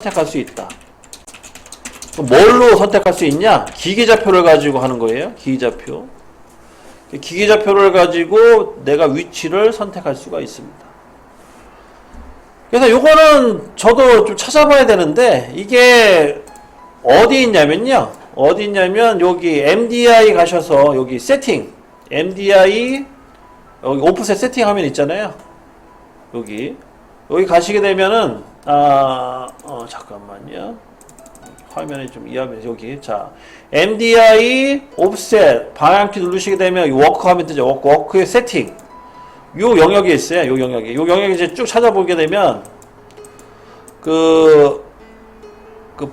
선택할 수 있다. 뭘로 선택할 수 있냐? 기계좌표를 가지고 하는 거예요. 기계좌표. 기계좌표를 가지고 내가 위치를 선택할 수가 있습니다. 그래서 요거는 저도 좀 찾아봐야 되는데 이게 어디 있냐면요. 어디 있냐면 여기 MDI 가셔서 여기 세팅 MDI 여기 오프셋 세팅 화면 있잖아요. 여기 여기 가시게 되면은 아 어, 잠깐만요. 화면이 좀 이해하면 여기 자 MDI 오프셋 방향키 누르시게 되면 이 워크 하면 뜨죠. 워크 워크의 세팅 요 영역이 있어요. 요 영역이 요 영역이 이제 쭉 찾아보게 되면 그그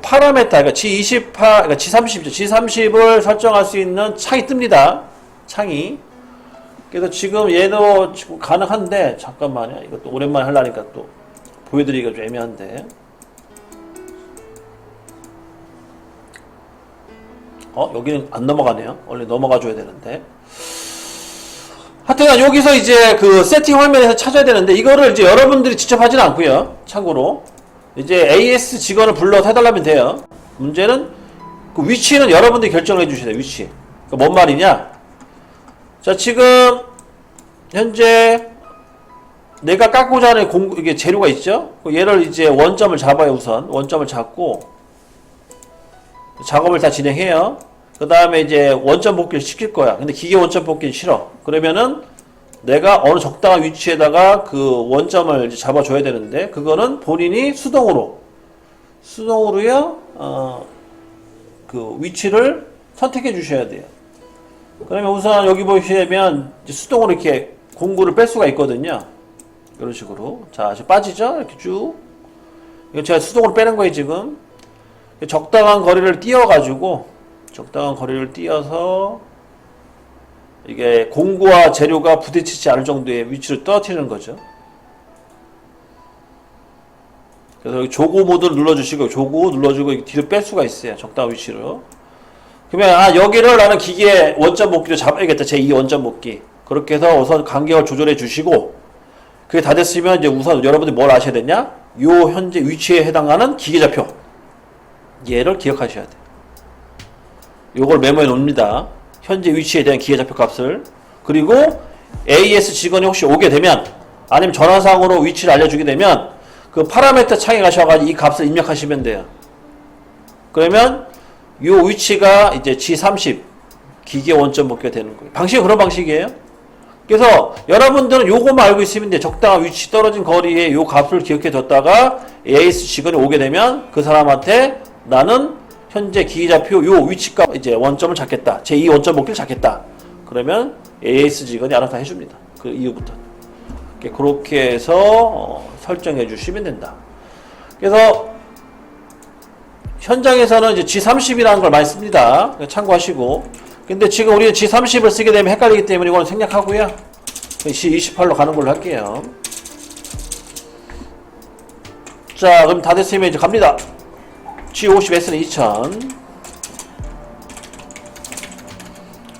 파라메타, 그러니까 G28, 그러니까 G30이죠. G30을 설정할 수 있는 창이 뜹니다. 창이. 그래서 지금 얘도 지금 가능한데, 잠깐만요. 이것도 오랜만에 하려니까 또 보여드리기가 좀 애매한데. 어, 여기는 안 넘어가네요. 원래 넘어가 줘야 되는데. 하여튼 여기서 이제 그 세팅 화면에서 찾아야 되는데, 이거를 이제 여러분들이 직접 하지는 않고요. 참고로. 이제 AS 직원을 불러서 해달라면 돼요. 문제는 그 위치는 여러분들이 결정을 해주셔야 돼요. 위치. 그뭔 말이냐? 자 지금 현재 내가 깎고자 하는 공 이게 재료가 있죠. 그 얘를 이제 원점을 잡아요 우선 원점을 잡고 작업을 다 진행해요. 그 다음에 이제 원점 복귀를 시킬 거야. 근데 기계 원점 복귀는 싫어. 그러면은 내가 어느 적당한 위치에다가 그 원점을 잡아줘야 되는데 그거는 본인이 수동으로 수동으로요 어, 그 위치를 선택해 주셔야 돼요. 그러면 우선 여기 보시면 수동으로 이렇게 공구를 뺄 수가 있거든요. 이런 식으로 자 이제 빠지죠 이렇게 쭉 이거 제가 수동으로 빼는 거예요 지금 적당한 거리를 띄워 가지고 적당한 거리를 띄어서 이게 공구와 재료가 부딪히지 않을 정도의 위치를 떨어뜨리는 거죠. 그래서 여기 조고 모드를 눌러주시고 조고 눌러주고 뒤로 뺄 수가 있어요. 적당한 위치로. 그러면 아 여기를 나는 기계 원점 복귀로 잡아야겠다. 제2 원점 복귀. 그렇게 해서 우선 간격을 조절해 주시고 그게 다 됐으면 이제 우선 여러분들이 뭘 아셔야 되냐? 요 현재 위치에 해당하는 기계 좌표. 얘를 기억하셔야 돼요. 요걸 메모해 놓습니다. 현재 위치에 대한 기계좌표 값을 그리고 AS 직원이 혹시 오게 되면 아니면 전화상으로 위치를 알려주게 되면 그 파라메터 창에 가셔가지고 이 값을 입력하시면 돼요. 그러면 이 위치가 이제 G30 기계 원점 복귀가 되는 거예요. 방식은 그런 방식이에요. 그래서 여러분들은 요거만 알고 있으면 돼. 적당한 위치 떨어진 거리에 요 값을 기억해 뒀다가 AS 직원이 오게 되면 그 사람한테 나는 현재 기계좌표 요 위치값 이제 원점을 잡겠다. 제2 원점 복귀를 잡겠다. 그러면 AS 직원이 알아서 해줍니다. 그 이후부터. 그렇게 해서 어, 설정해 주시면 된다. 그래서 현장에서는 이제 G30이라는 걸 많이 씁니다. 참고하시고. 근데 지금 우리는 G30을 쓰게 되면 헷갈리기 때문에 이거는 생략하고요. G28로 가는 걸로 할게요. 자, 그럼 다 됐으면 이제 갑니다. G50S는 2000.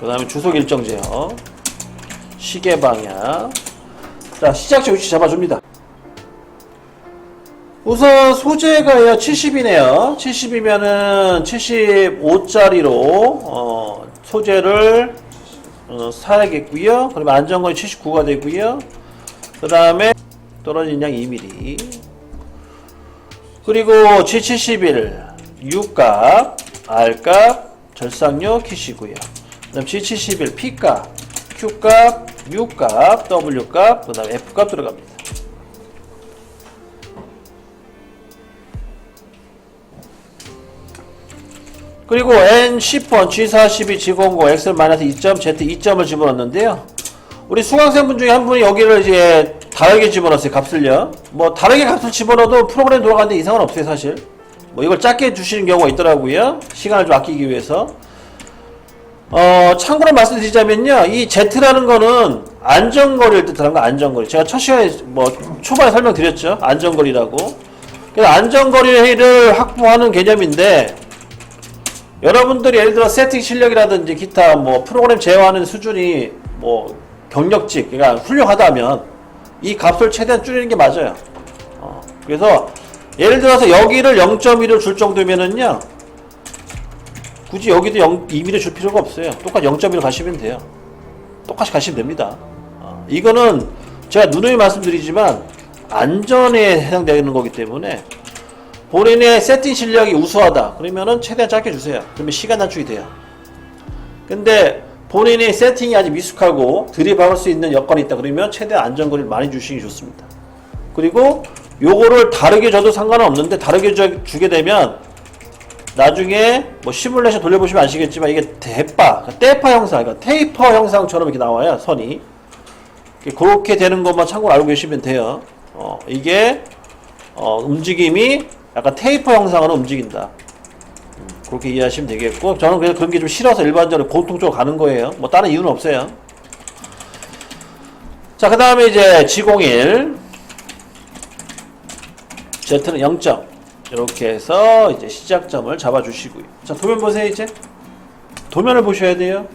그 다음에 주속 일정 제어. 시계 방향. 자, 시작지 위치 잡아줍니다. 우선 소재가요 70이네요. 70이면은 75짜리로 어, 소재를 어, 사야겠고요. 그러면 안정거리 79가 되고요. 그 다음에 떨어진 양 2mm. 그리고 G71 U값, R값, 절상료 키시고요. 그 다음 G71 P값, Q값, U값, W값, 그 다음 F값 들어갑니다. 그리고 N10번, G42, G00, X-2점, Z2점을 집어넣는데요. 우리 수강생분 중에 한 분이 여기를 이제 다르게 집어넣었어요, 값을요. 뭐, 다르게 값을 집어넣어도 프로그램 돌아가는데 이상은 없어요, 사실. 뭐, 이걸 작게 주시는 경우가 있더라고요. 시간을 좀 아끼기 위해서. 어, 참고로 말씀드리자면요. 이 Z라는 거는 안전거리를 뜻하는 거, 안전거리. 제가 첫 시간에 뭐, 초반에 설명드렸죠. 안전거리라고. 그래서 안전거리를 확보하는 개념인데, 여러분들이 예를 들어 세팅 실력이라든지 기타 뭐 프로그램 제어하는 수준이 뭐 경력직 그러니까 훌륭하다면 이 값을 최대한 줄이는 게 맞아요. 어, 그래서 예를 들어서 여기를 0.1을 줄 정도면은요. 굳이 여기도 0, 2mm 줄 필요가 없어요. 똑같이 0.1 가시면 돼요. 똑같이 가시면 됩니다. 어, 이거는 제가 누누이 말씀드리지만 안전에 해당되는 거기 때문에 본인의 세팅 실력이 우수하다. 그러면은 최대한 짧게 주세요. 그러면 시간 단축이 돼요. 근데 본인의 세팅이 아직 미숙하고 들이박을 수 있는 여건이 있다. 그러면 최대한 안전거리를 많이 주시는 게 좋습니다. 그리고 요거를 다르게 줘도 상관은 없는데 다르게 줘- 주게 되면 나중에 뭐 시뮬레이션 돌려보시면 아시겠지만 이게 대파, 그러니까 떼파 형상, 그러니까 테이퍼 형상처럼 이렇게 나와요 선이. 그렇게 되는 것만 참고로 알고 계시면 돼요. 어, 이게 어, 움직임이 약간 테이퍼 형상으로 움직인다. 음, 그렇게 이해하시면 되겠고 저는 그냥 그런 게 좀 싫어서 일반적으로 공통적으로 가는 거예요. 뭐 다른 이유는 없어요. 자, 그 다음에 이제 G01 Z는 0점 이렇게 해서 이제 시작점을 잡아주시고요. 자, 도면 보세요 이제. 도면을 보셔야 돼요.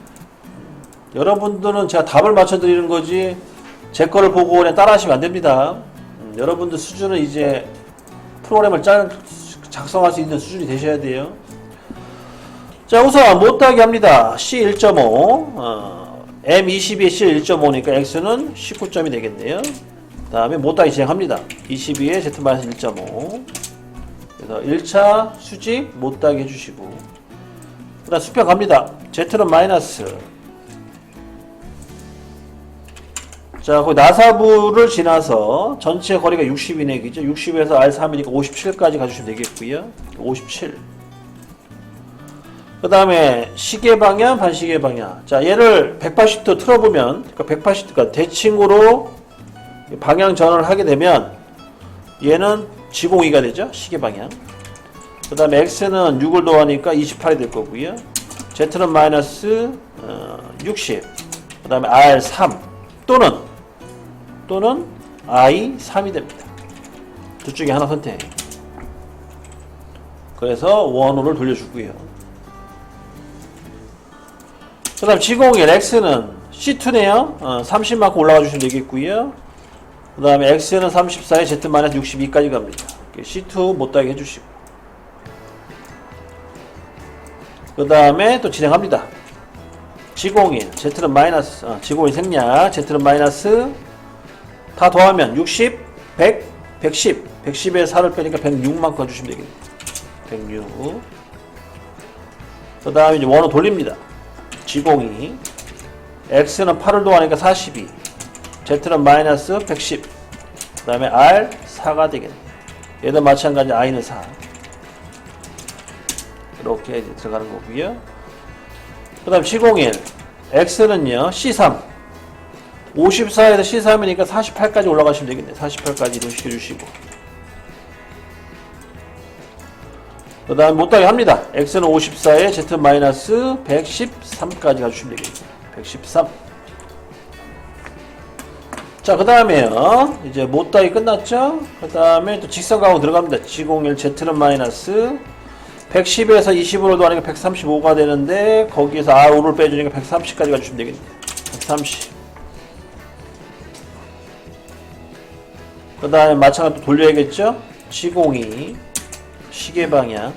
음, 여러분들은 제가 답을 맞춰드리는 거지 제 거를 보고 그냥 따라하시면 안 됩니다. 음, 여러분들 수준은 이제 프로그램을 짤, 작성할 수 있는 수준이 되셔야 돼요. 자, 우선 못하게 합니다. C1.5, 어, M22에 C1.5니까 X는 19점이 되겠네요. 그 다음에 못하게 진행합니다. 22에 Z-1.5. 그래서 1차 수직 못하게 해주시고. 그 다음 수평 갑니다. Z는 마이너스. 자, 그 나사부를 지나서 전체 거리가 60이네, 그죠? 60에서 R3이니까 57까지 가주시면 되겠고요. 57. 그 다음에 시계 방향, 반시계 방향. 자, 얘를 180도 틀어보면, 그러니까 180도, 그러니까 대칭으로 방향 전환을 하게 되면, 얘는 G02가 되죠? 시계 방향. 그 다음에 X는 6을 더하니까 28이 될 거고요. Z는 마이너스 어, 60. 그 다음에 R3 또는 또는 I3이 됩니다. 둘 중에 하나 선택. 그래서 원호를 돌려주고요. 그 다음 G01 X는 C2네요. 어, 30만큼 올라가 주시면 되겠고요. 그 다음에 X는 34에 Z-62까지 갑니다. C2 못하게 해주시고. 그 다음에 또 진행합니다. G01, Z는 마이너스, 어, G01 생략, Z는 마이너스, 다 더하면 60, 100, 110, 110에 4를 빼니까 106만 꺼주시면 되겠네요. 106. 그 다음에 이제 원호 돌립니다. G02, X는 8을 더하니까 42, Z는 마이너스 110, 그 다음에 R 4가 되겠네요. 얘도 마찬가지 I는 4. 이렇게 이제 들어가는 거고요. 그 다음 C01 X는요 C3 54에서 C3이니까 48까지 올라가시면 되겠네 48까지 이동시켜 주시고 그 다음 못하게 합니다 X는 54에 Z-113까지 가주시면 되겠네 113 자, 그 다음에요. 이제 못다이 끝났죠? 그 다음에 또 직선 가고 들어갑니다. G01 Z는 마이너스 110에서 20으로 더하니까 135가 되는데 거기에서 R5를 빼주니까 130까지 가주시면 되겠네요. 130. 그 다음에 마찬가지 로 돌려야겠죠? G02 시계 방향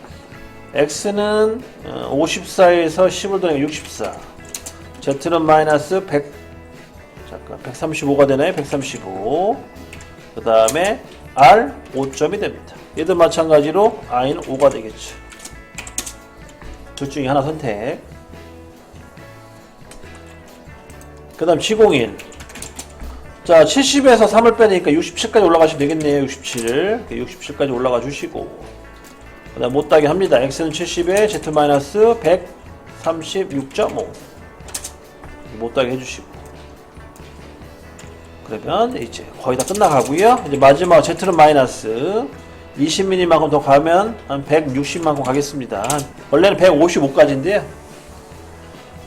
X는 54에서 10을 더하니까 64 Z는 마이너스 100 잠깐 135가 되나요? 135. 그 다음에 R 5점이 됩니다. 얘도 마찬가지로 I는 5가 되겠죠. 둘 중에 하나 선택. 그 다음 G01. 자, 70에서 3을 빼니까 67까지 올라가시면 되겠네요. 67. 67까지 올라가 주시고. 그 다음 못하게 합니다. X는 70에 Z-136.5. 못하게 해주시고. 그러면 이제 거의 다 끝나가고요. 이제 마지막 Z는 마이너스 20mm만큼 더 가면 한 160만큼 가겠습니다. 한 원래는 155까지인데요.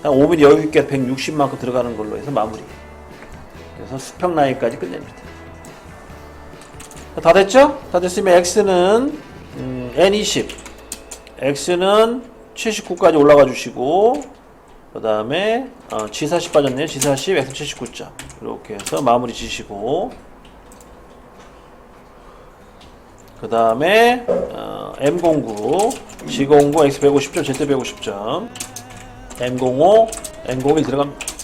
한 5mm 여유 있게 160만큼 들어가는 걸로 해서 마무리. 그래서 수평 라인까지 끝냅니다. 다 됐죠? 다 됐으면 X는 음, N20, X는 79까지 올라가 주시고 그 다음에 어, G40 빠졌네요. G40, X 79점 이렇게 해서 마무리 지시고 그 다음에 어, M09, G09, X150점, Z150점, M05, M01 들어갑니다.